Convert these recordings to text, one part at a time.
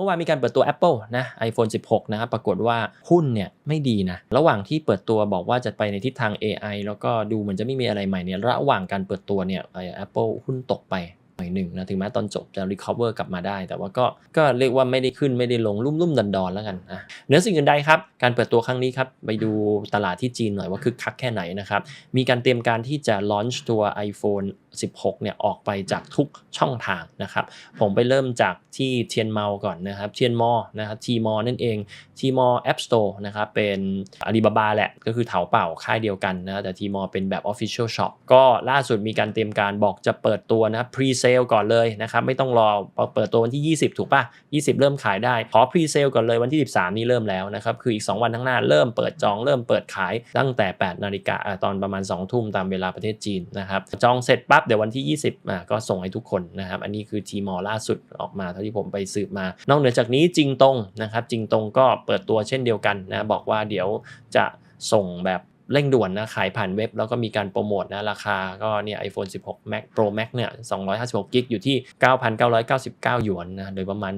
มื่อวานมีการเปิดตัว Apple นะ iPhone 16 นะครับ ปรากฏว่าหุ้นเนี่ยไม่ดีนะ ระหว่างที่เปิดตัวบอกว่าจะไปในทิศทาง AI แล้วก็ดูเหมือนจะไม่มีอะไรใหม่เนี่ย ระหว่างการเปิดตัวเนี่ยไอ้ Apple หุ้นตกไปหน่อยหนึ่งนะ ถึงแม้ตอนจบจะ recover กลับมาได้ แต่ว่าก็ ก็เรียกว่าไม่ได้ขึ้นไม่ได้ลงลุ่มๆดอนแล้วกันอะเหนือสิ่งอื่นใดครับ การเปิดตัวครั้งนี้ครับ ไปดูตลาดที่จีนหน่อยว่าคึกคักแค่ไหนนะครับ มีการเตรียมการที่จะ launch ตัว iPhone 16เนี่ยออกไปจากทุกช่องทางนะครับ ผมไปเริ่มจากที่เทียนเมาก่อนนะครับเทียนมอนะครับทีมอนั่นเองทีมอแอปสโตร์นะครับเป็นอาลีบาบาแหละก็คือเถาเป่าค่ายเดียวกันนะแต่ทีมอเป็นแบบ Official Shop ก็ล่าสุดมีการเตรียมการบอกจะเปิดตัวนะ Pre Sale ก่อนเลยนะครับไม่ต้องรอเปิดตัววันที่ 20 ถูกปะ20 เริ่มขายได้ ขอ Pre Sale ก่อนเลยวันที่ 13 นี้เริ่มแล้วนะครับคืออีก 2 วันข้างหน้าเริ่มเปิดจองเริ่มเปิดขายตั้งแต่ 8 นาฬิกาอ่าตอนประมาณ 2 ทุ่มตามเวลาประเทศจีนนะครับจองเสร็จปั๊บเดี๋ยววันที่ 20อ่าก็ส่งให้ทุกคนนะครับ อันนี้คือทีมอล่าสุดออกมาเท่าที่ผมไปสืบมา นอกเหนือจากนี้จริงตรงนะครับจริงตรงก็เปิดตัวเช่นเดียวกันนะบอกว่าเดี๋ยวจะส่งแบบเร่งด่วนนะขายผ่านเว็บแล้วก็มีการโปรโมทนะราคาก็เนี่ย iPhone 16 Max Pro Max เนี่ย256กิกอยู่ที่ 9,999 หยวนนะโดยประมาณ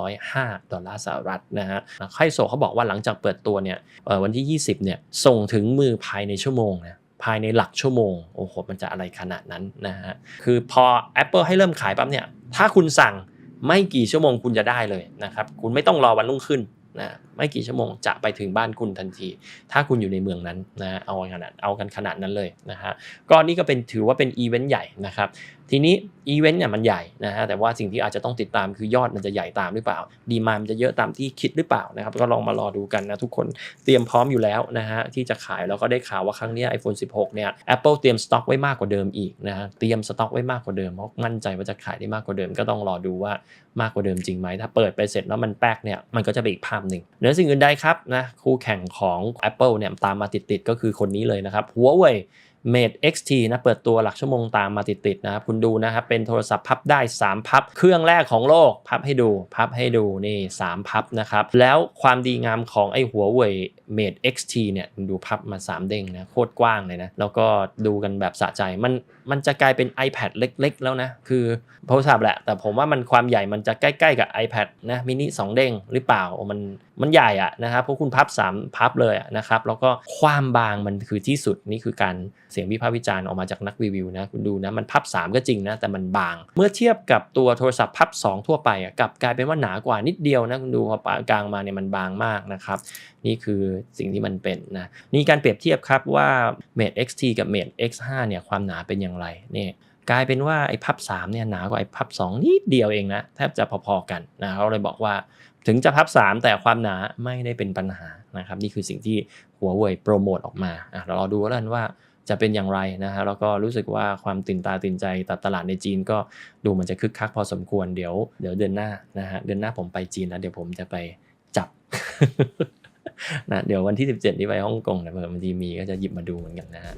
1,405 ดอลลาร์สหรัฐนะฮะไคโซเขาบอกว่าหลังจากเปิดตัวเนี่ยวันที่ 20 เนี่ยส่งถึงมือภายในชั่วโมงนะ ภายในหลักชั่วโมง โอ้โห มันจะอะไรขนาดนั้นนะฮะ คือพอ Apple ให้เริ่มขายปั๊บเนี่ย ถ้าคุณสั่งไม่กี่ชั่วโมงคุณจะได้เลยนะครับ คุณไม่ต้องรอวันรุ่งขึ้นนะ ไม่กี่ชั่วโมงจะไปถึงบ้านคุณทันที ถ้าคุณอยู่ในเมืองนั้นนะเอาขนาดเอากันขนาดนั้นเลยนะฮะก็นี่ก็เป็นถือว่าเป็นอีเวนต์ใหญ่นะครับทีนี้อีเวนต์เนี่ยมันใหญ่นะฮะแต่ว่าสิ่งที่อาจจะต้องติดตามคือยอดมันจะใหญ่ตามหรือเปล่า ดีมามันจะเยอะตามที่คิดหรือเปล่านะครับก็ลองมารอดูกันนะทุกคนเตรียมพร้อมอยู่แล้วนะฮะที่จะขายแล้วก็ได้ข่าวว่าครั้งนี้ iPhone 16 เนี่ย Apple เตรียมสต็อกไว้มากกว่าเดิมอีกนะฮะเตรียมสต็อกไว้มากกว่าเดิมเพราะมั่นใจว่าจะขายได้มากกว่าเดิม ก็ต้องรอดูว่ามากกว่าเดิมจริงไหมถ้าเปิดไปเสร็จแล้วมันแป๊กเนี่ยมันก็จะเป็นอีกภาพหนึ่งนือสิ่งอื่นใดครับนะคู่แข่งของ Apple เนี่ยตามมาติดๆก็คือคนนี้เลยนะครับ Huawei Mate XT นะเปิดตัวหลักชั่วโมงตามมาติดๆนะครับคุณดูนะครับเป็นโทรศัพท์พับได้ 3 พับ เครื่องแรกของโลกพับให้ดูพับให้ดูนี่3พับนะครับ แล้วความดีงามของไอ้หัวเว่ย Mate XT เนี่ยดูพับมา 3 เด้งนะโคตรกว้างเลยนะ แล้วก็ดูกันแบบสะใจมันมันจะกลายเป็น iPad เล็กๆ แล้วนะ คือโทรศัพท์แหละ แต่ผมว่ามันความใหญ่มันจะใกล้ๆกับ iPad นะมินิ2เด้งหรือเปล่ามัน มันใหญ่อะนะครับเพราะคุณพับ3พับเลยะนะครับแล้วก็ความบางมันคือที่สุดนี่คือการเสียงวิพากษ์วิจารณ์ออกมาจากนักรีวิวนะคุณดูนะมันพับ 3 ก็จริงนะแต่มันบาง เมื่อเทียบกับตัวโทรศัพท์พับ 2 ทั่วไปอะกับกลายเป็นว่าหนากว่านิดเดียวนะคุณดูพอปากลางมาเนี่ยมันบางมากนะครับนี่คือสิ่งที่มันเป็นนะนี่การเปรียบเทียบครับว่า Mate XT กับ Mate X5 เนี่ยความหนาเป็นอย่างไรนี่ กลายเป็นว่าไอ้พับ3เนี่ยหนากว่าไอ้พับ2นิดเดียวเองนะแทบจะพอๆกันนะเขาเลยบอกว่าถึงจะพับ 3 แต่ความหนาไม่ได้เป็นปัญหานะครับนี่คือสิ่งที่หัวเว่ยโปรโมทออกมาอะเรารอดูแล้วกันว่าจะเป็นอย่างไรนะฮะแล้วก็รู้สึกว่าความตื่นตาตื่นใจตัดตลาดในจีนก็ดูมันจะคึกคักพอสมควรเดี๋ยวเดี๋ยวเดือนหน้านะฮะเดือนหน้าผมไปจีนแล้วเดี๋ยวผมจะไปจับนะเดี๋ยววันที่ 17 ที่ไปฮ่องกงนะเผื่อบางทีมีก็จะหยิบมาดูเหมือนกันนะฮะ